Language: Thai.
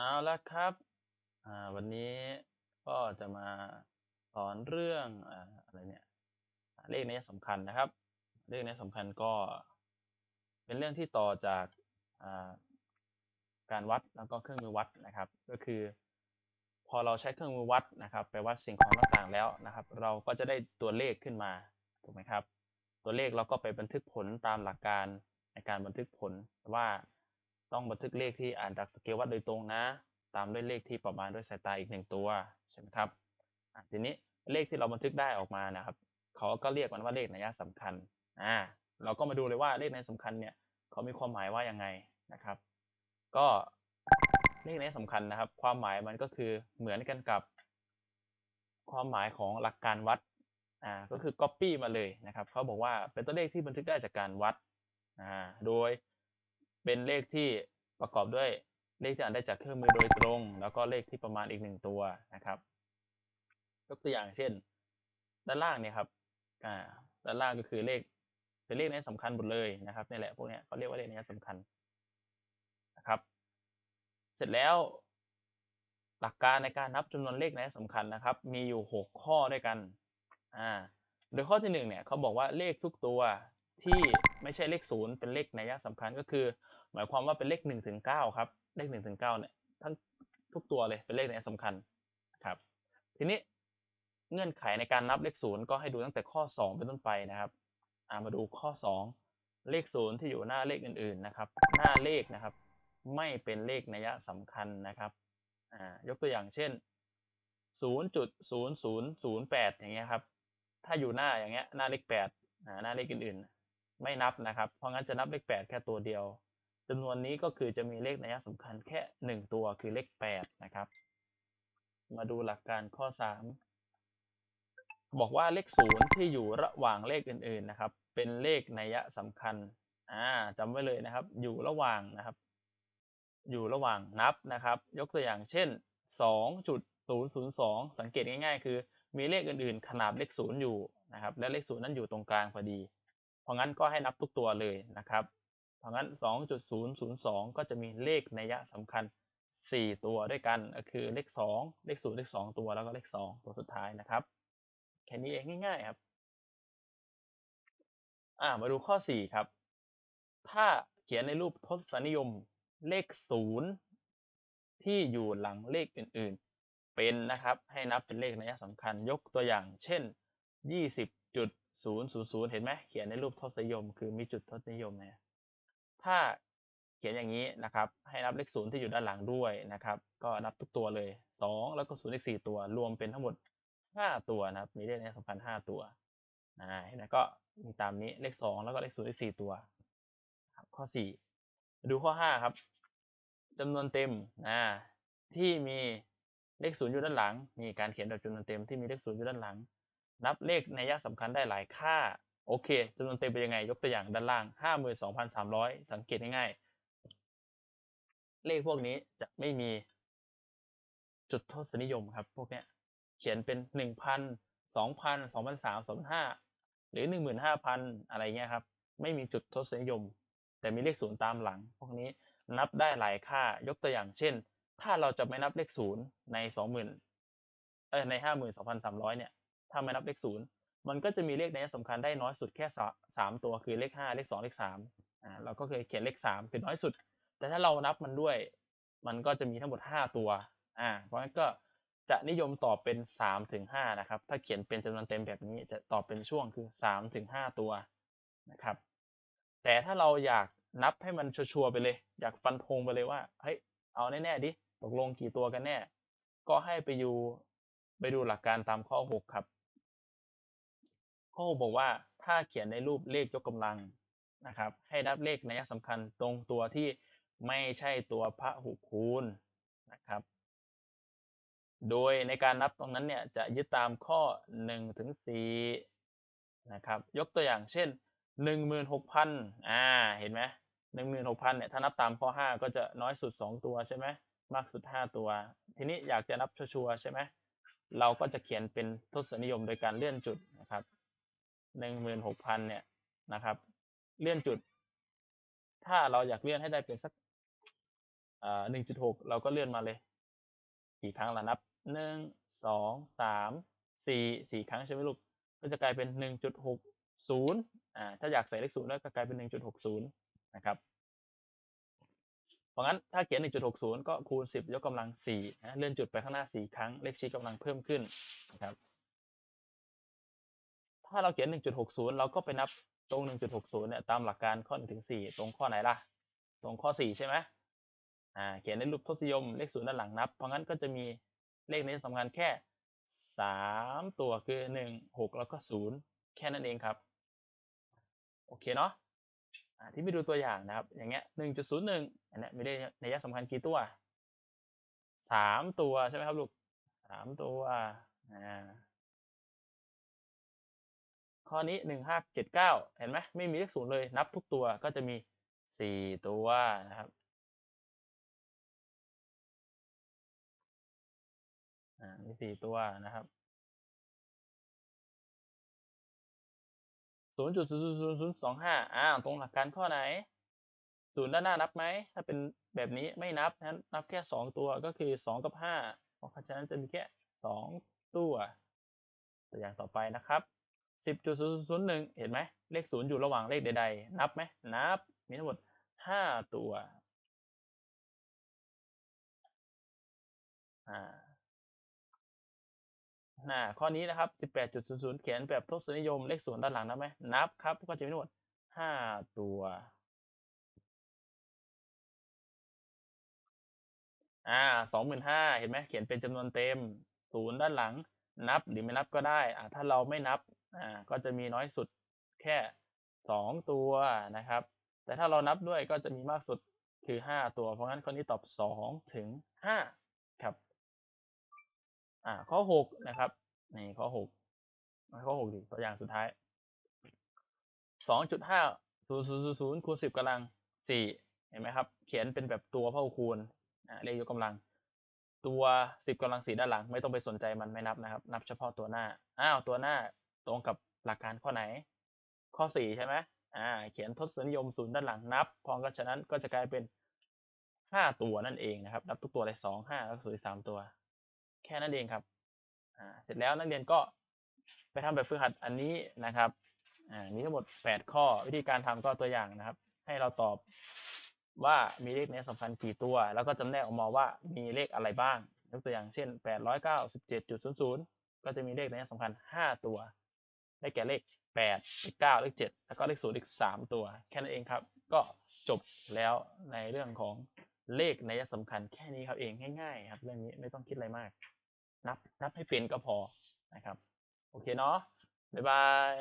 เอาละครับ วันนี้ก็จะมาสอนเรื่องอะไรเนี่ย เลขนัยสำคัญนะครับ เลขนัยสำคัญก็ เป็นเรื่องที่ต่อจากการวัดแล้วก็เครื่องมือวัดนะครับ ก็คือ พอเราใช้เครื่องมือวัดนะครับ ไปวัดสิ่งของต่างๆแล้วนะครับ เราก็จะได้ตัวเลขขึ้นมาถูกไหมครับ ตัวเลขเราก็ไปบันทึกผลตามหลักการในการบันทึกผลว่า ต้องบันทึกเลขที่อ่านจากสเกลวัดโดยตรงนะ ตามด้วยเลขที่ประมาณด้วยสายตาอีกหนึ่งตัวใช่ไหมครับอะทีนี้เลขที่เราบันทึกได้ออกมานะครับเขาก็เรียกมันว่าเลขนัยสำคัญอ่าเราก็มาดูเลยว่าเลขนัยสำคัญเนี่ยเขามีความหมายว่ายังไงนะครับ ก็เลขนัยสำคัญนะครับ ความหมายมันก็คือเหมือนกันกับ ความหมายของหลักการวัดอ่าก็คือ copy มาเลยนะครับเขาบอกว่าเป็นตัวเลขที่บันทึกได้จากการวัดอ่าโดย เป็นเลขที่ประกอบด้วยเลขที่อ่านได้จากเครื่องมือโดยตรง แล้วก็เลขที่ประมาณอีกหนึ่งตัวนะครับยกตัวอย่างเช่น ด้านล่างเนี่ยครับอ่าด้านล่างก็คือเลขเป็นเลขนี้สำคัญหมดเลยนะครับนี่แหละพวกนี้เขาเรียกว่าเลขนี้สำคัญนะครับ เสร็จแล้วหลักการในการนับจำนวนเลขนัยสำคัญนะครับ มีอยู่ 6 ข้อด้วยกันอ่าโดยข้อที่1เนี่ยเขาบอกว่าเลขทุกตัวที่ไม่ใช่เลขศูนย์เป็นเลขนัยสำคัญก็คือ หมายความว่าเป็นเลข1ถึง9ครับ เลข1ถึง9เนี่ยทั้งทุกตัวเลยเป็นเลขในัยสำคัญครับ ทีนี้เงื่อนไขในการนับเลขศูนย์ก็ให้ดูตั้งแต่ข้อ 2 เป็นต้นไปนะครับามาดูข้อ 2 เลขศูนย์ที่อยู่หน้าเลขอื่นๆนะครับ หน้าเลขนะครับ ไม่เป็นเลขนัยสำคัญนะครับยกตัวอย่างเช่น 0.0008 อย่างเงี้ยครับ ถ้าอยู่หน้าอย่างเงี้ยหน้าเลข8หน้าเลขอื่นๆ ไม่นับนะครับ เพราะงั้นจะนับเลข 8 แค่ตัวเดียว จำนวนนี้ก็คือจะมีเลขนัยสำคัญแค่ 1 ตัวคือเลข 8 นะครับ มาดูหลักการข้อ 3 บอกว่าเลข 0 ที่อยู่ระหว่างเลขอื่นๆนะครับ เป็นเลขนัยสำคัญอ่าจำไว้เลยนะครับ อยู่ระหว่างนะครับ อยู่ระหว่างนับนะครับ ยกตัวอย่างเช่น 2.002 สังเกตง่ายๆ คือมีเลขอื่นๆ ขนาบเลขศูนย์อยู่นะครับ และเลขศูนย์นั้นอยู่ตรงกลางพอดี เพราะงั้นก็ให้นับทุกตัวเลยนะครับ เพราะงั้น 2.002 ก็จะมีเลขนัยสำคัญ 4 ตัวด้วยกันก็คือเลข 2 เลข 0 เลข 2 ตัวแล้วก็เลข 2 ตัวสุดท้ายนะครับ แค่นี้เองง่ายๆครับอ่ามาดูข้อ 4 ครับ ถ้าเขียนในรูปทศนิยมเลข 0 ที่อยู่หลังเลขอื่นๆ เป็นนะครับ ให้นับเป็นเลขนัยสำคัญยกตัวอย่าง เช่น 20.000 เห็นไหมเขียนในรูปทศนิยม คือมีจุดทศนิยมเนี่ย ถ้าเขียนอย่างนี้นะครับ ให้นับเลข0ที่อยู่ด้านหลังด้วยนะครับ ก็นับทุกตัวเลย 2 แล้วก็0เลข4ตัว รวมเป็นทั้งหมด 5 ตัวนะครับ มีเลขในัยสำคัญ5ตัวอ่าเห็นไหมก็มีตามนี้เลข 2 แล้วก็เลข0เลข4ตัวครับข้อ4ดูข้อ5ครับจำนวนเต็มนะที่มีเลข0อยู่ด้านหลัง มีการเขียนแบบจำนวนเต็มที่มีเลข0อยู่ด้านหลัง นับเลขในัยสำคัญได้หลายค่า โอเคจำนวนเต็มเป็นยังไง ยกตัวอย่างด้านล่าง 52,300 สังเกตง่ายๆ เลขพวกนี้จะไม่มีจุดทศนิยมครับ พวกเนี้ย เขียนเป็น 1,000 2,000 2,300 2,500หรือ 15,000 อะไรเงี้ยครับ ไม่มีจุดทศนิยม แต่มีเลขศูนย์ตามหลัง พวกนี้นับได้หลายค่า ยกตัวอย่างเช่น ถ้าเราจะไม่นับเลขศูนย์ใน 20,000เอ้ยใน 52,300 เนี่ย ถ้าไม่นับเลขศูนย์ มันก็จะมีเลขในัยสำคัญได้น้อยสุดแค่สามตัวคือเลข 5 เลข 2 เลข3อ่าเราก็เคยเขียนเลข3คือน้อยสุด แต่ถ้าเรานับมันด้วย มันก็จะมีทั้งหมด 5 ตัวอ่าเพราะงั้นก็จะนิยมตอบเป็น3ถึง5นะครับ ถ้าเขียนเป็นจำนวนเต็มแบบนี้จะตอบเป็นช่วงคือ3ถึง5ตัวนะครับ แต่ถ้าเราอยากนับให้มันชัวร์ๆไปเลย อยากฟันธงไปเลยว่าเฮ้ยเอาแน่ๆดิตกลงกี่ตัวกันแน่ ก็ให้ไปดูไปดูหลักการตามข้อ 6 ครับ ข้อบอกว่าถ้าเขียนในรูปเลขยกกำลังนะครับ ให้นับเลขนัยสำคัญตรงตัวที่ไม่ใช่ตัวพระหุคูณนะครับ โดยในการนับตรงนั้นเนี่ยจะยึดตามข้อ1ถึง4นะครับ ยกตัวอย่างเช่น 16,000อ่าเห็นไหม16,000เนี่ยถ้านับตามข้อ 5 ก็จะน้อยสุด 2 ตัวใช่ไหมมากสุด 5 ตัว ทีนี้อยากจะนับชัวร์ใช่ไหมเราก็จะเขียนเป็นทศนิยมโดยการเลื่อนจุดนะครับ 16,000เนี่ยนะครับ เลื่อนจุด ถ้าเราอยากเลื่อนให้ได้เป็นสักหนึ่งจุดหกเราก็เลื่อนมาเลย กี่ครั้งล่ะนับหนึ่งสองสามสี่สี่ครั้งใช่ไหมลูก ก็จะกลายเป็นหนึ่งจุดหกศูนย์อ่าถ้าอยากใส่เลขศูนย์แล้วก็กลายเป็นหนึ่งจุดหกศูนย์นะครับเพราะงั้นถ้าเขียน 1.60 ก็คูณ 10 ยกกำลัง4นะเลื่อนจุดไปข้างหน้า 4 ครั้ง เลขชี้กำลังเพิ่มขึ้นนะครับ ถ้าเราเขียน 1.60 เราก็ไปนับตรง 1.60 เนี่ยตามหลักการข้อ1ถึง4ตรงข้อไหนล่ะ ตรงข้อ 4 ใช่ไหมอ่าเขียนในรูปทศนิยมเลขศูนย์ด้านหลังนับ เพราะงั้นก็จะมีเลขนี้สำคัญแค่ 3 ตัวคือ 1 6 แล้วก็ 0 แค่นั้นเองครับ โอเคเนาะอ่าที่ไปดูตัวอย่างนะครับ อย่างเงี้ยหนึ่งจุดศูนย์หนึ่งอันเนี้มีได้นัยสำคัญกี่ตัวสามตัวใช่ไหมครับลูกสามตัวอ่า ข้อนี้หนึ่งห้าเจ็ดเก้าเห็นไหมไม่มีเลขศูนย์เลยนับทุกตัวก็จะมีสี่ตัวนะครับอ่ามีสี่ตัวนะครับศูนย์จุดศูนย์ศูนย์ศูนย์สองห้าอ่าตรงหลักการข้อไหนศูนย์ด้านหน้านับไหม ถ้าเป็นแบบนี้ไม่นับนั้นนับแค่สองตัวก็คือสองกับห้าเพราะฉะนั้นจะมีแค่สองตัว ตัวอย่างต่อไปนะครับ สิบจุดศูนย์ศูนย์หนึ่งเห็นไหมเลขศูนย์อยู่ระหว่างเลขใดๆ นับไหมนับ มีทั้งหมดห้าตัวอ่าน่าข้อนี้นะครับ 18.00 เขียนแบบทศนิยมเลขศูนย์ด้านหลังนับไหมนับครับ ก็จะมีทั้งหมด 5 ตัว อ่า 25,000 เห็นไหมเขียนเป็นจำนวนเต็มศูนย์ด้านหลัง นับหรือไม่นับก็ได้ อ่าถ้าเราไม่นับ อ่าก็จะมีน้อยสุดแค่ 2 ตัวนะครับ แต่ถ้าเรานับด้วยก็จะมีมากสุดคือ 5 ตัว เพราะงั้นข้อนี้ตอบ 2 ถึง 5 ครับอ่าข้อ 6 นะครับนี่ข้อ 6 ข้อ 6 ดิตัวอย่างสุดท้าย 2.5 0.00คูณ10กำลัง 4 เห็นไหมครับ เขียนเป็นแบบตัวพหุคูณเลขยกกำลัง ตัว 10กำลัง4ด้านหลัง ไม่ต้องไปสนใจมันไม่นับนะครับ นับเฉพาะตัวหน้า อ้าว ตัวหน้า ตรงกับหลักการข้อไหน ข้อ 4 ใช่ไหมอ่า เขียนทศนิยมศูนย์ด้านหลังนับ พร้อมกันฉะนั้นก็จะกลายเป็น 5 ตัวนั่นเองนะครับ นับทุกตัวเลย2 5 แล้วก็ศูนย์สามตัว แค่นั้นเองครับ อ่า เสร็จแล้วนักเรียนก็ไปทำแบบฝึกหัดอันนี้นะครับ อ่า มีทั้งหมด 8 ข้อ วิธีการทำก็ตัวอย่างนะครับ ให้เราตอบว่ามีเลขนี้สำคัญกี่ตัว แล้วก็จำแนกออกมาว่ามีเลขอะไรบ้างยกตัวอย่างเช่น 897.00 ก็จะมีเลขนี้สำคัญ 5 ตัว ได้แก่เลข 8 เลข 9 เลข 7 แล้วก็เลข0อีก 3 ตัว แค่นั้นเองครับ ก็จบแล้วในเรื่องของเลขในัยสำคัญแค่นี้ครับเองง่ายๆครับเรื่องนี้ไม่ต้องคิดอะไรมาก นับนับให้เป็นก็พอนะครับ โอเคเนาะบ๊ายบาย